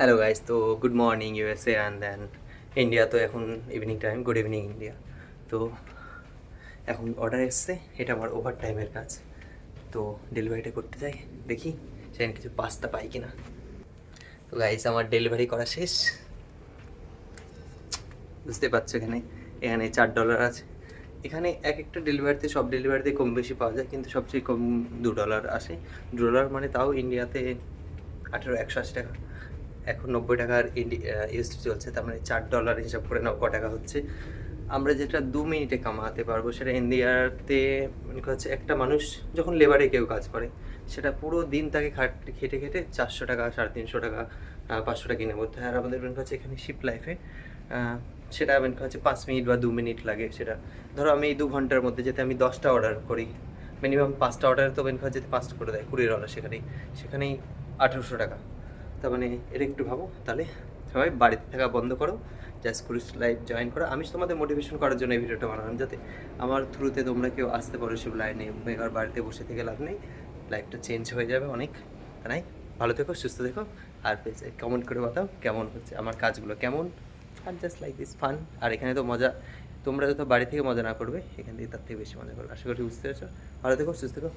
Hello guys তো good morning USA and then India তো এখন evening time good evening India তো এখন অর্ডার এসছে। এটা আমার ওভার টাইমের কাজ। তো ডেলিভারিটা করতে যাই। দেখি সেখানে কিছু পাস্তা পাই কিনা। তো গাইস আমার ডেলিভারি করা শেষ। বুঝতে পারছ এখানে? এখানে চার ডলার আছে। এখানে এক একটা ডেলিভারিতে সব ডেলিভারিতে কম বেশি পাওয়া যায়, কিন্তু সবচেয়ে কম দু ডলার আসে। দু ডলার মানে তাও ইন্ডিয়াতে আঠেরো একশো আশি টাকা। এখন নব্বই টাকার ইউএসডি চলছে, তার মানে চার ডলার হিসাব করে ক টাকা হচ্ছে। আমরা যেটা দু মিনিটে কামাতে পারব, সেটা ইন্ডিয়াতে মানে হচ্ছে, একটা মানুষ যখন লেবারে কেউ কাজ করে, সেটা পুরো দিন তাকে খাট, খেটে খেটে চারশো টাকা, সাড়ে তিনশো টাকা পাঁচশো টাকা কিনে করতে হয়। আর আমাদের মনে হচ্ছে, এখানে শিপ লাইফে সেটা মনে হচ্ছে, পাঁচ মিনিট বা দু মিনিট লাগে সেটা। ধরো আমি দু ঘণ্টার মধ্যে যাতে আমি দশটা অর্ডার করি মিনিমাম পাঁচটা অর্ডার তো মেন যেতে পাঁচটা করে দেয় কুড়ি ডলার সেখানেই সেখানেই আঠেরোশো টাকা। তার মানে এটা একটু ভাবো। তাহলে সবাই বাড়িতে থাকা বন্ধ করো জাস্ট ক্রুজ লাইফ জয়েন করো। আমি তোমাদের মোটিভেশন করার জন্য এই ভিডিওটা বানালাম, যাতে আমার থ্রুতে তোমরা কেউ আসতে পারো সব লাইনে বেকার বাড়িতে বসে থেকে লাভ নেই। লাইফটা চেঞ্জ হয়ে যাবে অনেক। তাই ভালো থেকো, সুস্থ থেকো। আর কমেন্ট করে বাতাও, কেমন হচ্ছে, আমার কাজগুলো কেমন? আর জাস্ট লাইক দিস ফান আর এখানে তো মজা, তোমরা যত বাড়ি থেকে মজা না করবে, এখান থেকে তার থেকে বেশি মজা করবে। আশা করি বুঝতে পেরেছ। ভালো থেকো, সুস্থ থেকো